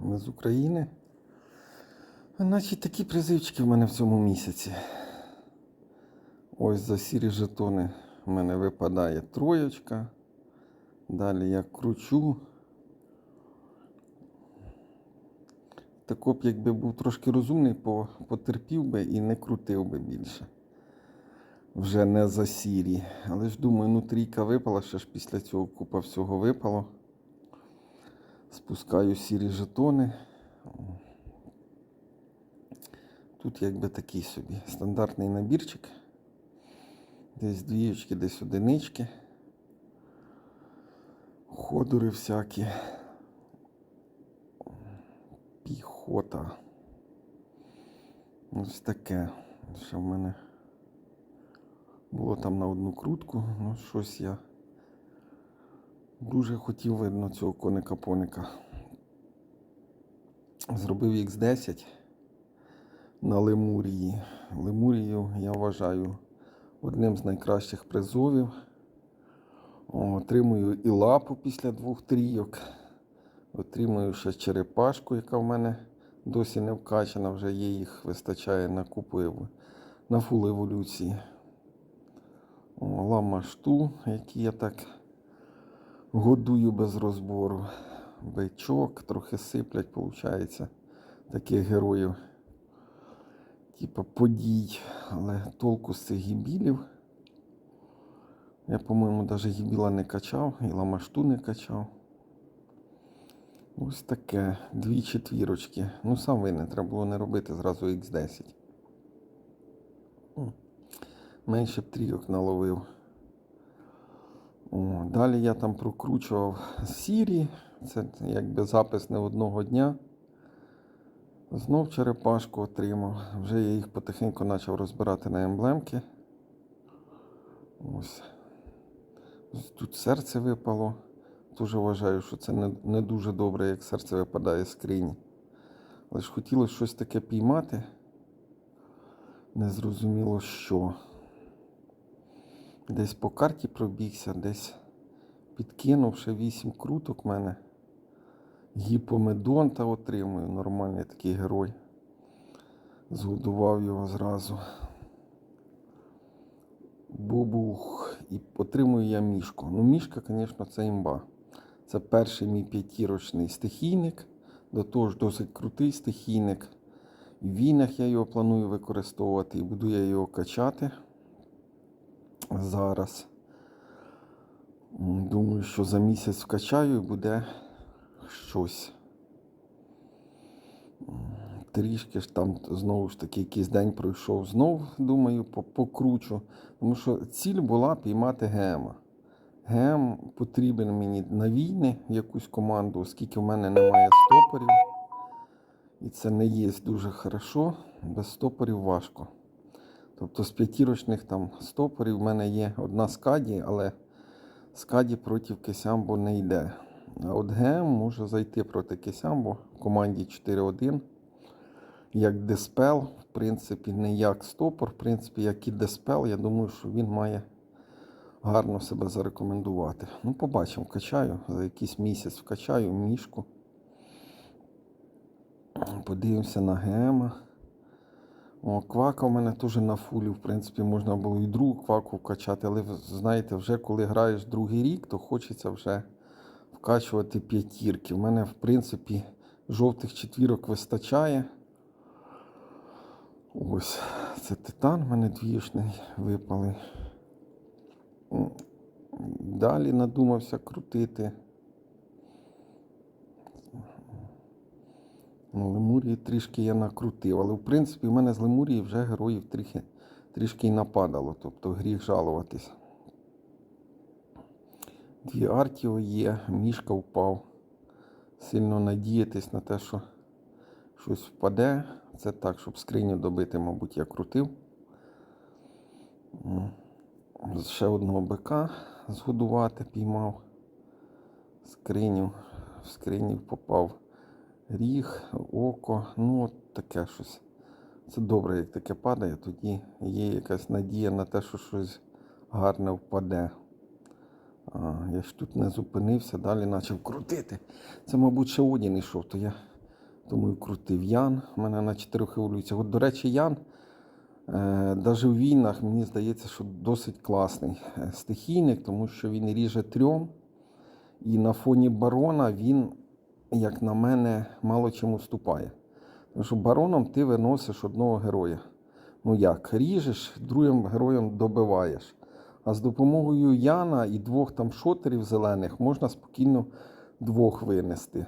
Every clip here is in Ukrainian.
Ми з України. Значить, такі призивчики в мене в цьому місяці. Ось за сірі жетони в мене випадає троєчка. Далі я кручу. Так от, якби був трошки розумний, потерпів би і не крутив би більше. Вже не за сірі. Але ж думаю, ну трійка випала, ще ж після цього купа всього випало. Спускаю сірі жетони. Тут якби такий собі стандартний набірчик. Десь двієчки, десь одинички. Ходори всякі. Піхота. Ось таке. Що в мене було там на одну крутку. Ну, щось я дуже хотів видно цього коника-поника. Зробив X10 на Лемурії. Лемурію я вважаю одним з найкращих призовів. Отримую і лапу після двох трійок. Отримую ще черепашку, яка в мене досі не вкачана, вже є їх вистачає на купу на фул еволюції. О, ламашту, які я так годую без розбору. Бичок, трохи сиплять, виходить, таких героїв. Типа подій, але толку з цих гібілів. Я, по-моєму, навіть гібіла не качав і ламашту не качав. Ось таке. Дві четвірочки. Ну, сам винен, треба було не робити зразу Х10. Менше б трійок наловив. О, далі я там прокручував сірі. Це якби запис не одного дня. Знов черепашку отримав. Вже я їх потихеньку почав розбирати на емблемки. Ось. Тут серце випало. Дуже вважаю, що це не, не дуже добре, як серце випадає з скрині. Але ж хотілося щось таке піймати. Незрозуміло що. Десь по карті пробігся, десь підкинув ще 8 круток в мене. Гіпомедонта отримую, нормальний такий герой. Згодував його зразу. Бобух. І отримую я мішку. Ну, мішка, звісно, це імба. Це перший мій п'ятірочний стихійник. До того ж досить крутий стихійник. В війнах я його планую використовувати і буду я його качати зараз. Думаю, що за місяць вкачаю і буде щось. Трішки ж там знову ж таки якийсь день пройшов знов, думаю, покручу. Тому що ціль була піймати гема. Гем потрібен мені на війни якусь команду, оскільки в мене немає стопорів. І це не є дуже хорошо. Без стопорів важко. Тобто з п'ятірочних там стопорів в мене є одна скаді, але скаді проти Кесямбо не йде. А от ГМ може зайти проти Кесямбо в команді 4-1. Як диспел, в принципі, не як стопор, в принципі, як і диспел, я думаю, що він має гарно себе зарекомендувати. Ну, побачимо, вкачаю. За якийсь місяць вкачаю мішку. Подивимося на гема. О, квака у мене теж на фулі, в принципі, можна було і другу кваку вкачати, але знаєте, вже коли граєш другий рік, то хочеться вже вкачувати п'ятірки. У мене, в принципі, жовтих четвірок вистачає. Ось, це титан, в мене двішний випали. Далі надумався крутити. Ну, Лемурії трішки я накрутив, але в принципі в мене з Лемурії вже героїв трішки, трішки й нападало, тобто гріх жалуватись. Дві Артіо є, мішка впав. Сильно надіятись на те, що щось впаде. Це так, щоб скриню добити, мабуть, я крутив. Ще одного бика згодувати піймав. Скриню. В скриню попав ріг, око, ну от таке щось. Це добре, як таке падає, тоді є якась надія на те, що щось гарне впаде. А, я ж тут не зупинився, далі почав крутити. Це, мабуть, ще Одін йшов, то я і крутив. Ян у мене на чотирьох еволюціях. От, до речі, Ян, е, навіть в війнах, мені здається, що досить класний е, стихійник, тому що він ріже трьом. І на фоні барона він, як на мене, мало чим уступає. Тому що бароном ти виносиш одного героя. Ну як, ріжеш, другим героєм добиваєш. А з допомогою Яна і двох там шотерів зелених можна спокійно двох винести.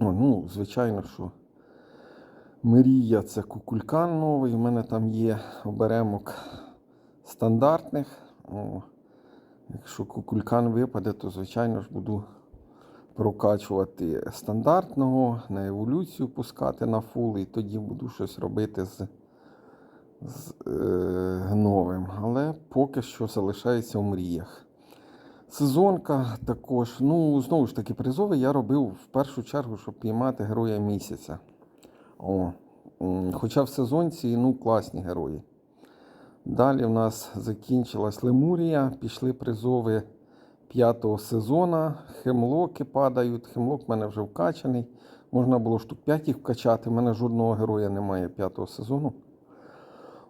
О, ну, звичайно, що Мрія це кукулькан новий. У мене там є оберемок стандартних. О, якщо кукулькан випаде, то звичайно ж буду прокачувати стандартного, на еволюцію пускати на фул, і тоді буду щось робити з, з е, новим. Але поки що залишається у мріях. Сезонка також, ну, знову ж таки, призовий я робив в першу чергу, щоб піймати героя місяця. О, хоча в сезонці ну, класні герої. Далі в нас закінчилась Лемурія, пішли призови п'ятого сезону. Хемлоки падають. Хемлок в мене вже вкачаний. Можна було штук 5 їх вкачати. У мене жодного героя немає п'ятого сезону.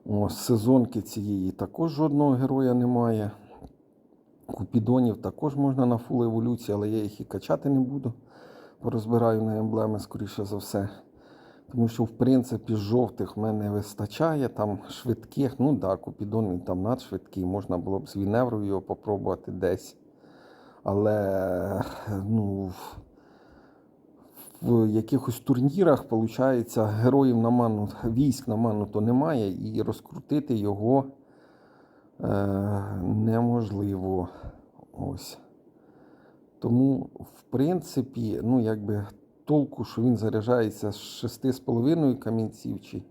О, сезонки цієї також жодного героя немає. Купідонів також можна на фул еволюції, але я їх і качати не буду. Порозбираю на емблеми, скоріше за все. Тому що, в принципі, жовтих в мене вистачає, там швидких, ну так, да, Купідон там надшвидкий, можна було б з Віневрою його попробувати десь. Але ну, в якихось турнірах, виходить, героїв на ману, військ на ману то немає, і розкрутити його е, неможливо. Ось. Тому, в принципі, ну, якби толку, що він заряджається з 6,5 камінців, чи,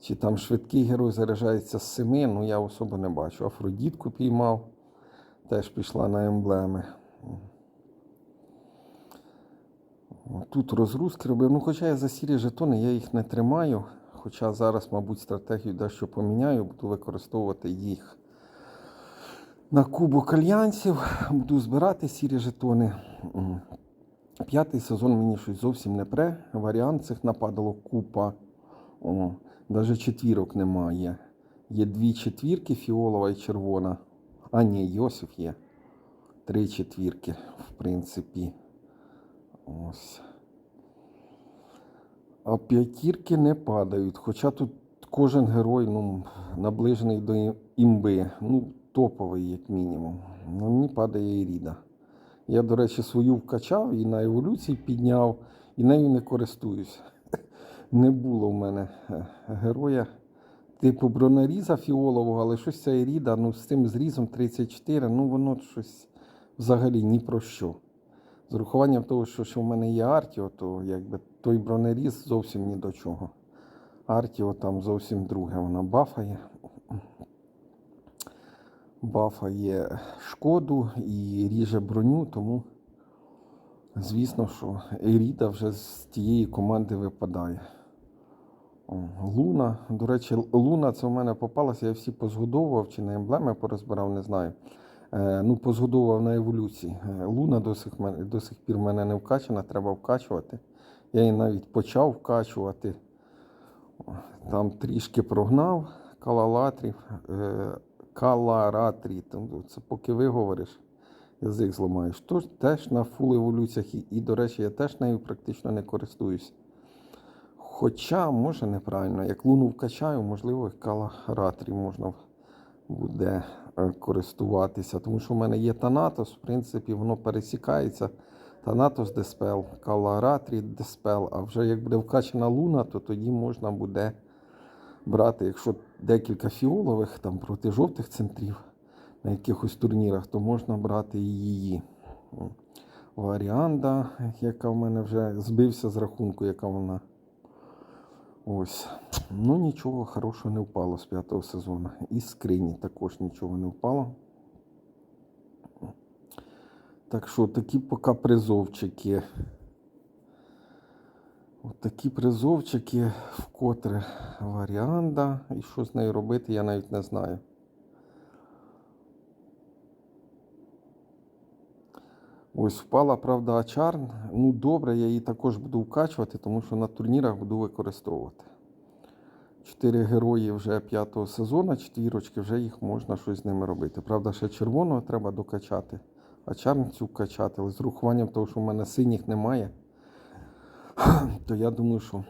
чи там швидкий герой заряджається з 7, ну я особо не бачу. Афродітку піймав, теж пішла на емблеми. Тут розгрузки робив. Ну, хоча я за сірі жетони, я їх не тримаю. Хоча зараз, мабуть, стратегію дещо поміняю, буду використовувати їх на кубок альянсів, буду збирати сірі жетони. П'ятий сезон мені щось зовсім не пре. Варіант цих нападало купа. Навіть четвірок немає. Є дві четвірки, фіолова і червона. А, ні, Йосиф є. Три четвірки, в принципі. Ось. А п'ятірки не падають. Хоча тут кожен герой ну, наближений до імби. Ну, топовий, як мінімум. Ну, мені падає Іріда. Я, до речі, свою вкачав і на еволюції підняв, і нею не користуюсь. Не було в мене е, героя типу бронеріза фіолового, але щось ця Іріда, ну з цим зрізом 34, ну воно щось взагалі ні про що. З урахуванням того, що, що в мене є Артіо, то якби той бронеріз зовсім ні до чого. Артіо там зовсім друге, вона бафає. Бафає шкоду і ріже броню, тому, звісно, що Еріда вже з тієї команди випадає. Луна. До речі, Луна це в мене попалася, я всі позгодовував чи на емблеми порозбирав, не знаю. Е, ну, позгодовував на еволюції. Е, Луна до сих, до сих пір в мене не вкачана, треба вкачувати. Я її навіть почав вкачувати. Там трішки прогнав калалатрів, е, каларатрі. Це поки виговориш, язик зламаєш. Теж на фул еволюціях, і, до речі, я теж нею практично не користуюсь. Хоча, може, неправильно, як луну вкачаю, можливо, і каларатрі можна буде е, користуватися. Тому що в мене є Танатос, в принципі, воно пересікається. Танатос Деспел, Каларатрі Деспел. А вже як буде вкачана луна, то тоді можна буде брати, якщо декілька фіолових там проти жовтих центрів на якихось турнірах, то можна брати і її. Варіанда, яка в мене вже збився з рахунку, яка вона. Ось. Ну нічого хорошого не впало з п'ятого сезону. І з скрині також нічого не впало. Так що такі поки призовчики. От такі призовчики, вкотре варіанда. І що з нею робити, я навіть не знаю. Ось впала, правда, Ачар. Ну, добре, я її також буду вкачувати, тому що на турнірах буду використовувати. Чотири герої вже п'ятого сезону, четвірочки, вже їх можна щось з ними робити. Правда, ще червоного треба докачати, а чарницю вкачати. Але з урахуванням того, що в мене синіх немає, то я думаю, що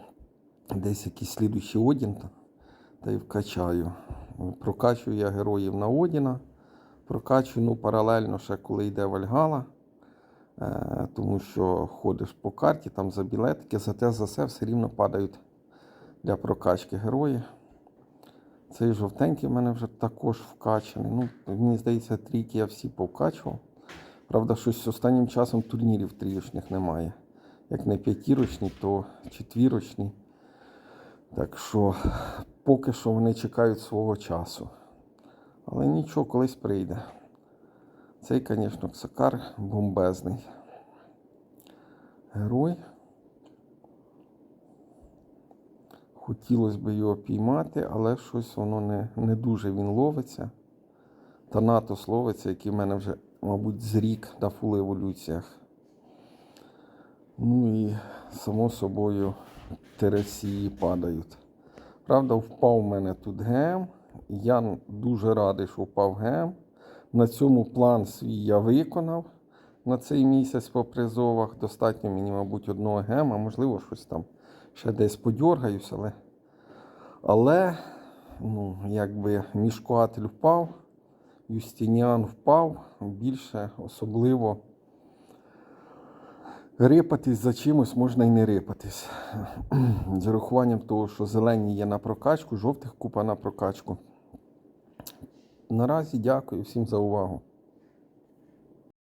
десь якийсь слідуючий Одін та й вкачаю. Прокачую я героїв на Одіна. Прокачую ну, паралельно ще коли йде Вальгала. Е, тому що ходиш по карті, там за білетики, за те, за все все рівно падають для прокачки герої. Цей жовтенький в мене вже також вкачаний. Ну, мені здається, трійки я всі повкачував. Правда, щось останнім часом турнірів трійочних немає. Як не п'ятірочні, то четвірочні. Так що поки що вони чекають свого часу. Але нічого, колись прийде. Цей, звісно, Ксакар бомбезний. Герой. Хотілося б його піймати, але щось воно не, не дуже він ловиться. Танатос ловиться, який в мене вже, мабуть, з рік на фул еволюціях. Ну і, само собою, тересії падають. Правда, впав у мене тут ГМ. Я дуже радий, що впав ГМ. На цьому план свій я виконав на цей місяць по призовах. Достатньо мені, мабуть, одного гема, можливо, щось там ще десь подьоргаюсь, але, але ну, якби мішкуатель впав, Юстиніан впав, більше особливо рипатись за чимось можна і не рипатись. З урахуванням того, що зелені є на прокачку, жовтих купа на прокачку. Наразі дякую всім за увагу.